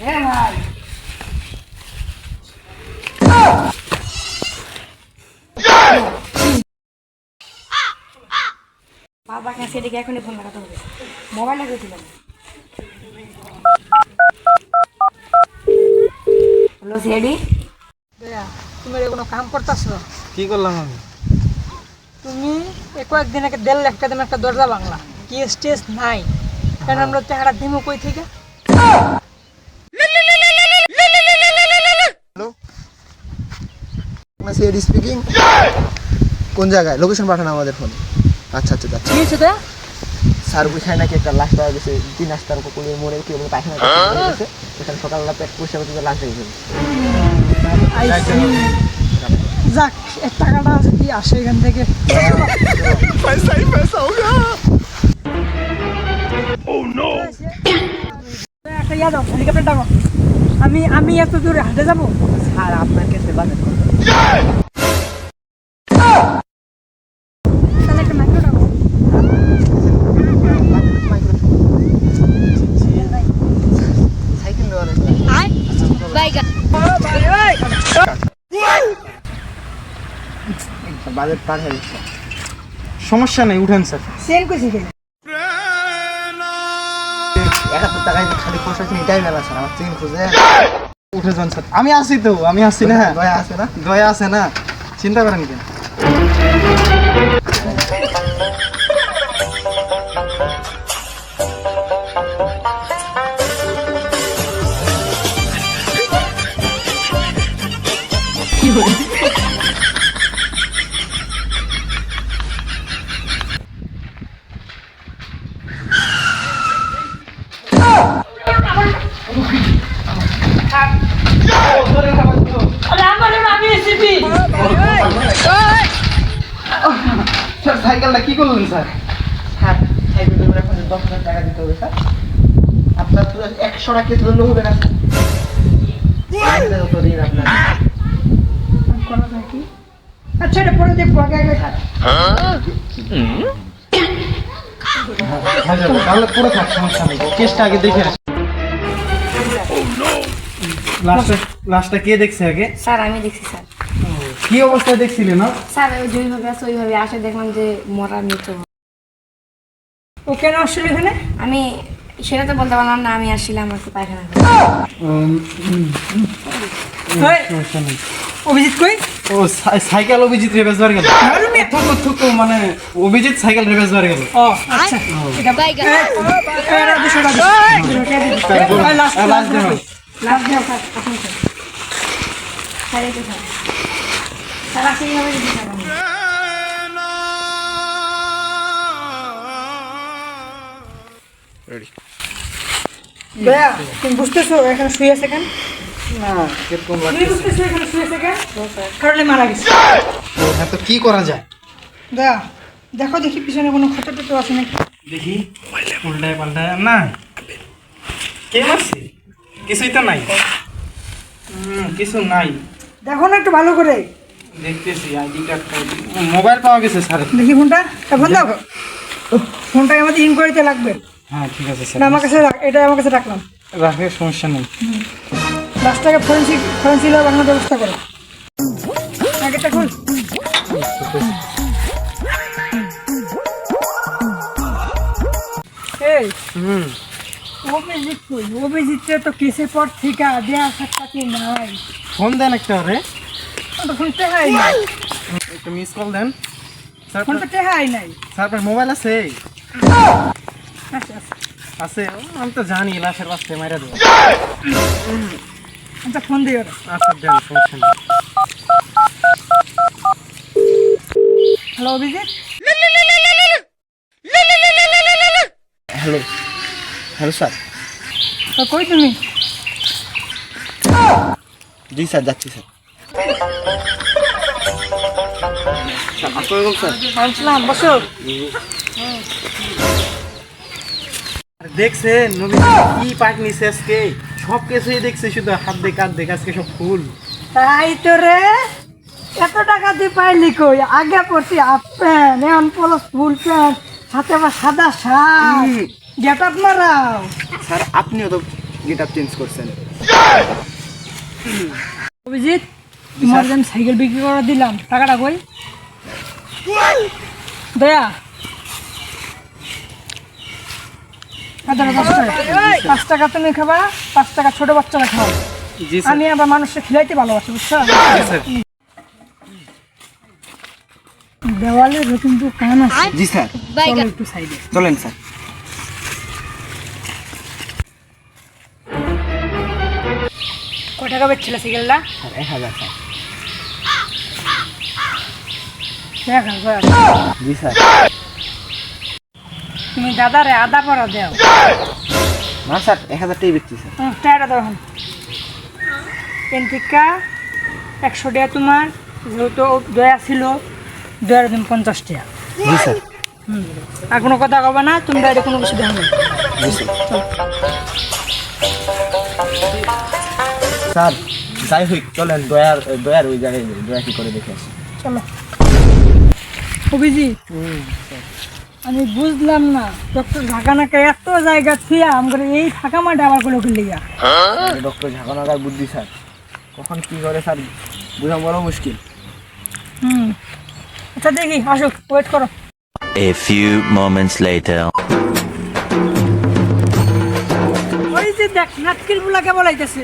ভাই। বাবা কাছে এখনই ফোন লাগাতে হবে। মোবাইল হ্যালো সেডি দয়া তুমি কোনো কাম করতেছ? কি করলাম আমি? তুমি কয়েকদিন আগে দেড় লাখ টাকা একটা দরজা বাংলা কি স্টেজ নাই। কারণ আমরা চেহারা দিমু কই থেকে? সিআইডি স্পিকিং কোন জায়গায়? লোকেশন পাঠানো আমাদের ফোনে আচ্ছা আচ্ছা আচ্ছা। কি হয়েছে দয়া স্যার ওইখানে নাকি একটা লাশ পাওয়া গেছে। তিন রাস্তার উপর কুলিয়ে মরে কি বলে পায়খানা গেছে। এখানে সকালবেলা পেট পরিষ্কার করতে লাশ হয়ে গেছে যাক এক টাকাটা যদি আসে এখান থেকে? একটা ইয়া হেলিকপ্টার ডাকো আমি আমি এত দূরে হাঁটে যাব? স্যার আপনার কাছে বাজেট কত বাজেট পার হয়ে গেছে সমস্যা নেই উঠেন স্যার সেন কইছি কেন টাকায় খালি খরচ আছে এটাই মেলা স্যার আমার চেন খুঁজে। উঠে যান স্যার। আমি আছি তো, আমি আছি না। দয়া আছে না? দয়া আছে না? চিন্তা করেন কেন? স্যার সাইকেলটা কি করলেন স্যার? স্যার সাইকেলের উপরে এখন দশ হাজার টাকা দিতে হবে স্যার। আপনার তো একশো টাকা কেটে দিলে হবে না স্যার। তো দিন আপনার। আচ্ছা এটা পরে দেখব আগে আগে। হয়ে যাবে তাহলে পুরো থাক সমস্যা নেই। কেসটা আগে দেখে আসি। লাস্টটা লাস্টটা কে দেখছে আগে স্যার আমি দেখছি স্যার কি অবস্থায় দেখছিলে না স্যার ওই যেইভাবে আছে ওইভাবে আসে দেখলাম যে মরা মৃত ও কেন আসছিল এখানে আমি সেটা তো বলতে পারলাম না আমি আসছিলাম পায়খানা এই, সমস্যা নেই অভিজিৎ কই ও সাইকেল অভিজিৎ রেবেশ বার গেল থুকু থুকু মানে অভিজিৎ সাইকেল রেবেশ বার গেল ও আচ্ছা এটা এই, দিও। লাভ দেওয়া স্যার আপনি স্যার স্যার এই তো স্যার স্যার আসে এইভাবে যদি স্যার আমি। দয়া তুমি বুঝতেছো এখানে শুয়ে আছে কেন? না কীরকম তুমি লাগছে বুঝতেছো এখানে শুয়ে আছে কেন? কারণে মারা গেছে। হ্যাঁ তো কি করা যায়? দয়া দেখো দেখি পিছনে কোনো ক্ষত টত আছে নাকি? দেখি উল্টায় পাল্টায় না। কে মারছে? কিছুই তো নাই। হুম, কিছু নাই। দেখো না একটু ভালো করে। দেখতেছি আইডি কার্ডটা মোবাইল পাওয়া গেছে স্যার। দেখি ফোনটা। ফোন দাও। ফোনটা আমাদের ইনকোয়ারিতে লাগবে। হ্যাঁ ঠিক আছে স্যার। আমার কাছে রাখ এটা আমার কাছে রাখলাম। রাখে সমস্যা নেই। লাস্টটাকে ফরেন্সিক ফরেন্সিক বানানোর ব্যবস্থা করো। আগেটা খুল। এই। হুম। অভিজিৎ কই অভিজিৎরে তো কেসের পর থেকে দেয়া নাই ফোন দেন একটা রে ফোনটা একটু মিস কল দেন স্যার ফোনটা নাই স্যার আপনার মোবাইল আছে আচ্ছা আচ্ছা। আছে আমি তো জানি লাশের বাস্তে মাইরা দেবো আচ্ছা ফোন দিও না আচ্ছা দেন সমস্যা নেই hello Abhijit hello hello sir কই তুমি? জি স্যার যাচ্ছি স্যার। কি পাক নিছে আজকে? সব কিছুই দেখছে শুধু হাত দেখ হাত দেখ আজকে সব ফুল। তাই তো রে এত টাকা দিয়ে পাইলি কই? আগে পড়ছি হাফ প্যান্ট এখন পলো ফুল প্যান্ট হাতে আবার সাদা শার্ট। গেট আপ মারাও। স্যার আপনিও তো গেট আপ চেঞ্জ করছেন। অভিজিৎ তোমার যে আমি সাইকেল বিক্রি করে দিলাম। টাকাটা কই? দয়া। পাঁচ টাকা। তুমি খাবা পাঁচ টাকা ছোট বাচ্চারা খাও। জি আমি আবার মানুষকে খিলাইতে ভালোবাসি বুঝছ? স্যার। দেওয়ালে কিন্তু কান আছে জি স্যার। চলো একটু সাইডে। চলেন স্যার। কয় টাকা বেচছিল স্যার এক হাজার স্যার। দেখ দেখ। জি স্যার। তুমি দাদারে আদা পরা দেও। না স্যার এক হাজারটাই বেচছি স্যার। হুম, টায়ারটা দাও এখন। পেন টিক্কা একশো টাকা তোমার যেহেতু দয়া ছিল দয়ার দিন পঞ্চাশ টাকা। জি স্যার। আর কোনো কথা কবে না তুমি বাইরে কোনো কিছু দেখো না। জি স্যার। স্যার যাই হোক চলেন দয়ার দয়ার ওই জায়গায় দয়া কি করে দেখে আসি। চলো। অভিজিৎ আমি বুঝলাম না ডক্টর ঢাকানাকে এত জায়গা থুয়া আমরা এই ফাঁকা মাঠে আবার করে উঠে লিগা ডক্টর ঝাঁকানাগার বুদ্ধি স্যার। কখন কি করে স্যার বোঝা বড় মুশকিল। হুম। আচ্ছা দেখি আসুক ওয়েট করো। A few moments later. ওই যে দেখ নাটকের গুলাকে বলাইতেছে।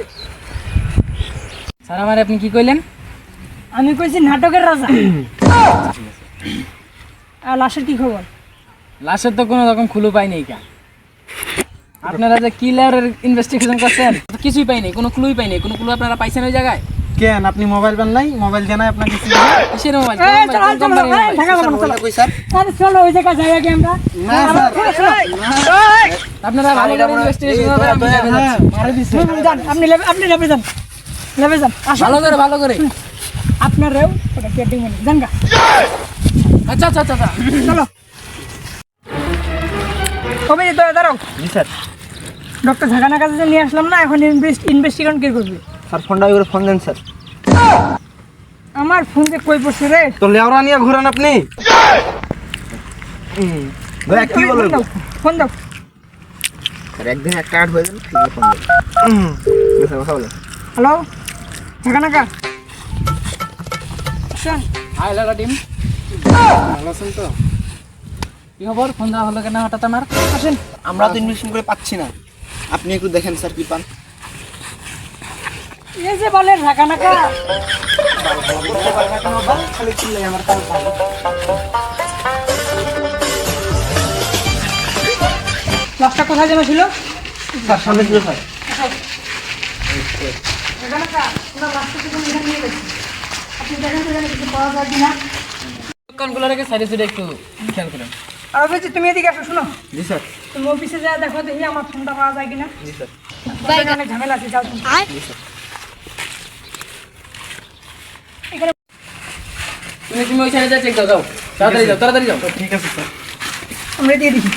স্যার আমার আপনি কি কইলেন? আমি কইছি নাটকের রাজা। আর লাশের কি খবর? লাশের তো কোনো রকম খুলু পাই নাই কা। আপনারা যে কিলারের ইনভেস্টিগেশন করছেন তো কিছুই পাই নাই কোনো ক্লুই পাই নাই কোনো ক্লু আপনারা পাইছেন ওই জায়গায়? কেন? আপনি মোবাইল পান নাই? মোবাইল জানাই আপনাকে কি কিসের মোবাইল চলো, স্যার? চলো ওই জায়গায় যাই আগে আমরা। আপনারা ভালো করে ইনভেস্টিগেশন হুম, যান আপনি আপনি লেবে যান। লেবে যান ভালো করে ভালো করে। আপনারেও ওটা কেটে মানে যান গা। আচ্ছা আচ্ছা আচ্ছা আচ্ছা। চলো। কবে দাঁড়াও দাঁড়াও। জি স্যার। ডক্টর ঝাঁকানা কাছে যে নিয়ে আসলাম না এখন ইনভেস্ট ইনভেস্টিগেশন কে করবে? স্যার ফোনটা করে ফোন দেন স্যার। আমার ফোন যে কই পড়ছে রে? তো লেওরা নিয়ে ঘুরেন আপনি? কি বলব ফোন দাও। একদিন একটা কার্ড হয়ে আছে ফোন হ্যালো? ঝাঁকানা কা শোন হাই লাগা টিম ভালো আছেন তো? কি খবর? ফোন দেওয়া হলো কেন হঠাৎ আমার? আসেন। আমরা তো ইনভেস্টিং করে পাচ্ছি না। আপনি একটু দেখেন স্যার কি পান। এই যে বলে ঝাঁকানা কা খালি চিল্লাই আমার লাস্টটা কোথায় যেন ছিল? স্যার সামনে ছিল স্যার ঝাঁকানা কা আমরা লাস্টটা থেকে এখানে নিয়ে গেছি। আপনি দেখেন তো এখানে কিছু পাওয়া যায় কিনা? দোকানগুলো রেখে সাইডে সাইডে একটু খেয়াল করেন। আর বলছি তুমি এদিকে আসো শোনো। জি স্যার। তুমি অফিসে যা দেখো দেখি আমার ফোনটা পাওয়া যায় কিনা। জি স্যার। অনেক ঝামেলা আছে যাও তুমি। সাইডে চেক দাও যাও। তাড়াতাড়ি যাও তাড়াতাড়ি যাও। ঠিক আছে স্যার আমরা দিয়ে দেখি।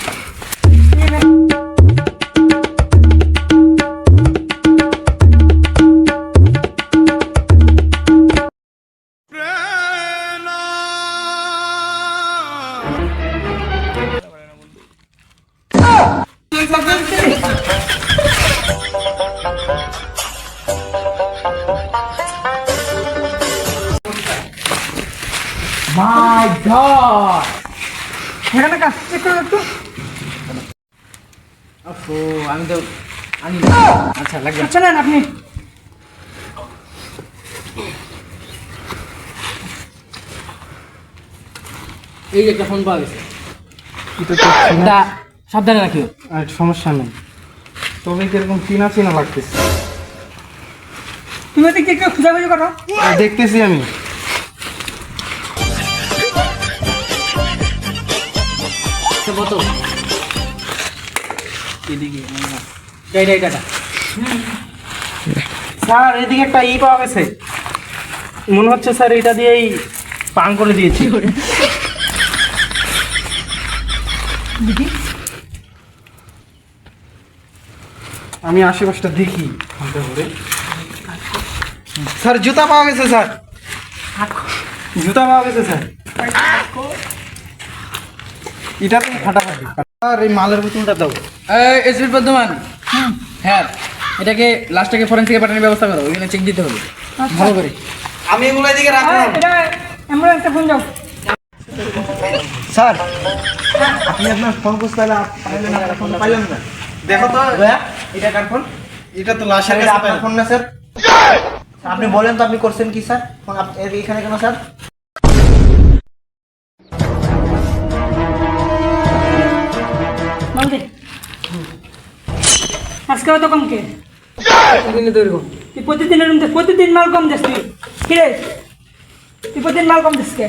মাই গড এখানে কাজ চেক করো একটু। ও আমি তো আনি আচ্ছা লাগবে। আচ্ছা নেন আপনি। এই যে একটা ফোন পাওয়া গেছে। এটা সাবধানে রাখিও। আর সমস্যা নেই। তবে কীরকম চিনা চিনা লাগতেছে? তুমি একটু খোঁজাখুঁজি করো। দেখতেছি আমি। আচ্ছা বতো এদিকে এইটা এইটা স্যার এদিকে একটা ই পাওয়া গেছে। মনে হচ্ছে স্যার এটা দিয়েই পান করে দিয়েছি। আমি আশেপাশটা দেখি। করে স্যার জুতা পাওয়া গেছে স্যার। জুতা পাওয়া গেছে স্যার। এটা তো ফাটাফাটি। আর এই মালের বোতলটা দাও। এসপি বর্ধমান হ্যাঁ এটাকে লাস্টটাকে ফরেন্সিকে পাঠানোর ব্যবস্থা করো ওইখানে চেক দিতে হবে। ভালো করে। আমি এগুলো এদিকে এটা অ্যাম্বুলেন্সে ফোন যাও স্যার আপনি আপনার ফোন করতে পারলে পাইলেন না ফোন পাইলেন না। দেখো তো এটা কার ফোন এটা তো লাশের কাছে আপনার ফোন না স্যার। আপনি বলেন তো আপনি করছেন কি স্যার? ফোন এখানে কেন স্যার? মালদে আজকে অত কম কে? তুই প্রতিদিন এরকম দিস, প্রতিদিন মাল কম দিস তুই। কি রে তুই প্রতিদিন মাল কম দিস কে?